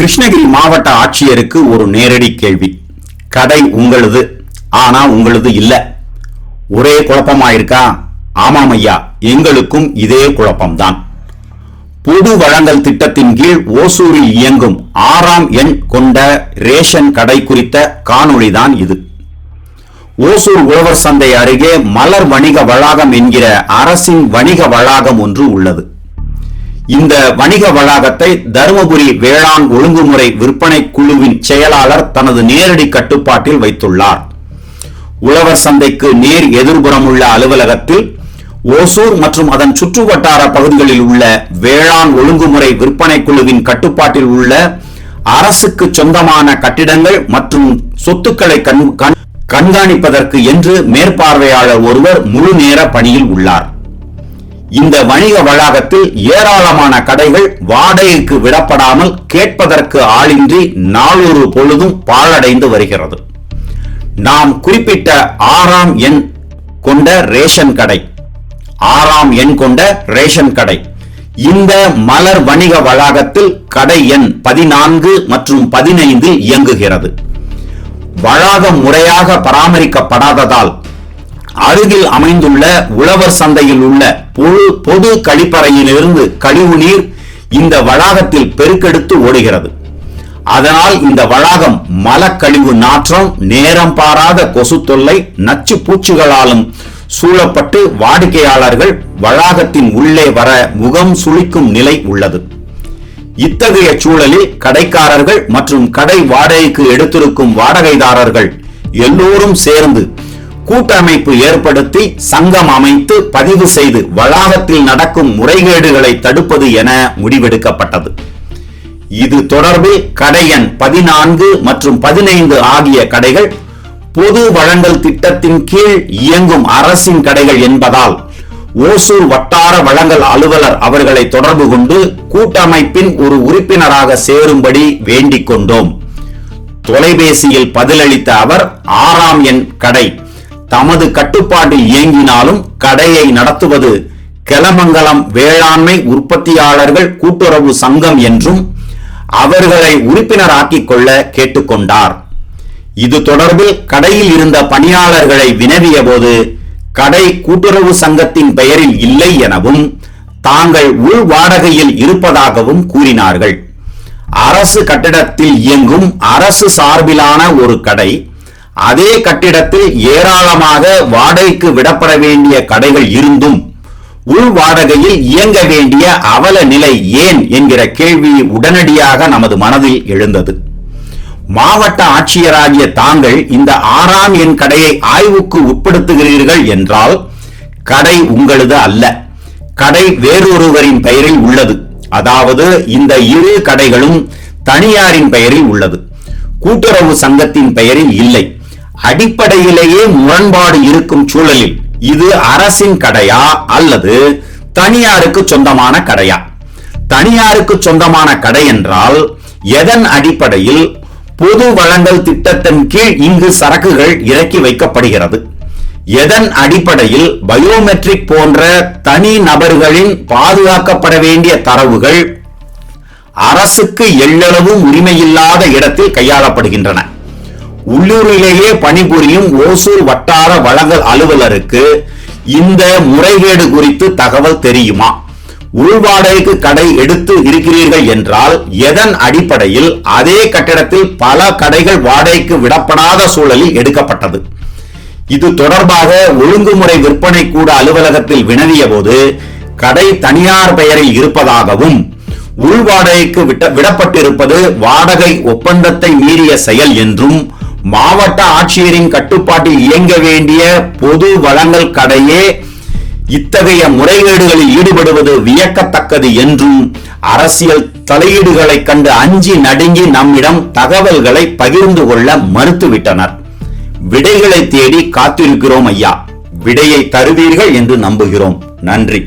கிருஷ்ணகிரி மாவட்ட ஆட்சியருக்கு ஒரு நேரடி கேள்வி. கடை உங்களது ஆனா உங்களது இல்ல. ஒரே குழப்பமா இருக்கா ஆமாம் ஐயா எங்களுக்கும் இதே குழப்பம்தான். பொது வழங்கல் திட்டத்தின் கீழ் ஓசூரில் இயங்கும் ஆறாம் எண் கொண்ட ரேஷன் கடை குறித்த காணொளிதான் இது. ஓசூர் உழவர் சந்தை அருகே மலர் வணிக வளாகம் என்கிற அரசின் வணிக வளாகம் ஒன்று உள்ளது. இந்த வணிக வளாகத்தை தருமபுரி வேளாண் ஒழுங்குமுறை விற்பனை குழுவின் செயலாளர் தனது நேரடி கட்டுப்பாட்டில் வைத்துள்ளார். உழவர் சந்தைக்கு நேர் எதிர்புறம் உள்ள அலுவலகத்தில் ஓசூர் மற்றும் அதன் சுற்றுவட்டார பகுதிகளில் உள்ள வேளாண் ஒழுங்குமுறை விற்பனை குழுவின் கட்டுப்பாட்டில் உள்ள அரசுக்கு சொந்தமான கட்டிடங்கள் மற்றும் சொத்துக்களை கண்- கண்- கண்காணிப்பதற்கு என்று மேற்பார்வையாளர் ஒருவர் முழு நேர பணியில் உள்ளார். இந்த வணிக வளாகத்தில் ஏராளமான கடைகள் வாடகைக்கு விடப்படாமல் கேட்பதற்கு ஆளின்றி நாளொரு பொழுதும் பாழடைந்து வருகிறது. நாம் குறிப்பிட்ட ஆறாம் எண் கொண்ட ரேஷன் கடை. ஆறாம் எண் கொண்ட ரேஷன் கடை. இந்த மலர் வணிக வளாகத்தில் கடை எண் பதினான்கு மற்றும் பதினைந்தில் இயங்குகிறது. வளாகம் முறையாக பராமரிக்கப்படாததால் அருகில் அமைந்துள்ள உழவர் சந்தையில் உள்ள பொது பொது கழிப்பறையிலிருந்து கழிவுநீர் இந்த வளாகத்தில் பெருக்கெடுத்து ஓடுகிறது. அதனால் இந்த வளாகம் மலக்கழிவு நாற்றம் நேரம் பாராத கொசு தொல்லை நச்சு பூச்சிகளாலும் சூழப்பட்டு வாடிக்கையாளர்கள் வளாகத்தின் உள்ளே வர முகம் சுளிக்கும் நிலை உள்ளது. இத்தகைய சூழலில் கடைக்காரர்கள் மற்றும் கடை வாடகைக்கு எடுத்திருக்கும் வாடகைதாரர்கள் எல்லோரும் சேர்ந்து கூட்டமைப்பு ஏற்படுத்தி சங்கம் அமைத்து பதிவு செய்து வளாகத்தில் நடக்கும் முறைகேடுகளை தடுப்பது என முடிவெடுக்கப்பட்டது. இது தொடர்பில் கடை எண் பதினான்கு மற்றும் பதினைந்து ஆகிய கடைகள் பொது வழங்கல் திட்டத்தின் கீழ் இயங்கும் அரசின் கடைகள் என்பதால் ஓசூர் வட்டார வழங்கல் அலுவலர் அவர்களை தொடர்பு கொண்டு கூட்டமைப்பின் ஒரு உறுப்பினராக சேரும்படி வேண்டிக் கொண்டோம். தொலைபேசியில் பதிலளித்த அவர் ஆறாம் எண் கடை தமது கட்டுப்பாட்டில் இயங்கினாலும் கடையை நடத்துவது கெலமங்கலம் வேளாண்மை உற்பத்தியாளர்கள் கூட்டுறவு சங்கம் என்றும் அவர்களை உறுப்பினராக்கிக் கொள்ள கேட்டுக்கொண்டார். இது தொடர்பில் கடையில் இருந்த பணியாளர்களை வினவிய போது கடை கூட்டுறவு சங்கத்தின் பெயரில் இல்லை எனவும் தாங்கள் உள் வாடகையில் இருப்பதாகவும் கூறினார்கள். அரசு கட்டிடத்தில் இயங்கும் அரசு சார்பிலான ஒரு கடை அதே கட்டிடத்தில் ஏராளமாக வாடகைக்கு விடப்பட வேண்டிய கடைகள் இருந்தும் உள் வாடகையில் இயங்க வேண்டிய அவல நிலை ஏன் என்கிற கேள்வி உடனடியாக நமது மனதில் எழுந்தது. மாவட்ட ஆட்சியராகிய தாங்கள் இந்த ஆறாம் எண் கடையை ஆய்வுக்கு உட்படுத்துகிறீர்கள் என்றால் கடை உங்களது அல்ல. கடை வேறொருவரின் பெயரில் உள்ளது. அதாவது இந்த இரு கடைகளும் தனியாரின் பெயரில் உள்ளது. கூட்டுறவு சங்கத்தின் பெயரில் இல்லை. அடிப்படையிலேயே முரண்பாடு இருக்கும் சூழலில் இது அரசின் கடையா அல்லது தனியாருக்கு சொந்தமான கடையா? தனியாருக்கு சொந்தமான கடை என்றால் எதன் அடிப்படையில் பொது வழங்கல் திட்டத்தின் கீழ் இங்கு சரக்குகள் இறக்கி வைக்கப்படுகிறது? எதன் அடிப்படையில் பயோமெட்ரிக் போன்ற தனி நபர்களின் பாதுகாக்கப்பட வேண்டிய தரவுகள் அரசுக்கு எள்ளளவும் உரிமையில்லாத இடத்தில் கையாளப்படுகின்றன? உள்ளூரிலேயே பணிபுரியும் ஓசூர் வட்டார வழங்கல் அலுவலருக்கு இந்த முறைகேடு குறித்து தகவல் தெரியுமா? உள்வாடகைக்கு கடை எடுத்து இருக்கிறீர்கள் என்றால் எதன் அடிப்படையில் அதே கட்டிடத்தில் பல கடைகள் வாடகைக்கு விடப்படாத சூழலில் எடுக்கப்பட்டது. இது தொடர்பாக ஒழுங்குமுறை விற்பனை கூட அலுவலகத்தில் வினவிய போது கடை தனியார் பெயரில் இருப்பதாகவும் உள்வாடகைக்கு விட்ட விடப்பட்டிருப்பது வாடகை ஒப்பந்தத்தை மீறிய செயல் என்றும் மாவட்ட ஆட்சியரின் கட்டுப்பாட்டில் இயங்க வேண்டிய பொது வளங்கள் கடையே இத்தகைய முறைகேடுகளில் ஈடுபடுவது வியக்கத்தக்கது என்றும் அரசியல் தலையீடுகளை கண்டு அஞ்சி நடுங்கி நம்மிடம் தகவல்களை பகிர்ந்து கொள்ள மறுத்துவிட்டனர். விடைகளை தேடி காத்திருக்கிறோம் ஐயா. விடையை தருவீர்கள் என்று நம்புகிறோம். நன்றி.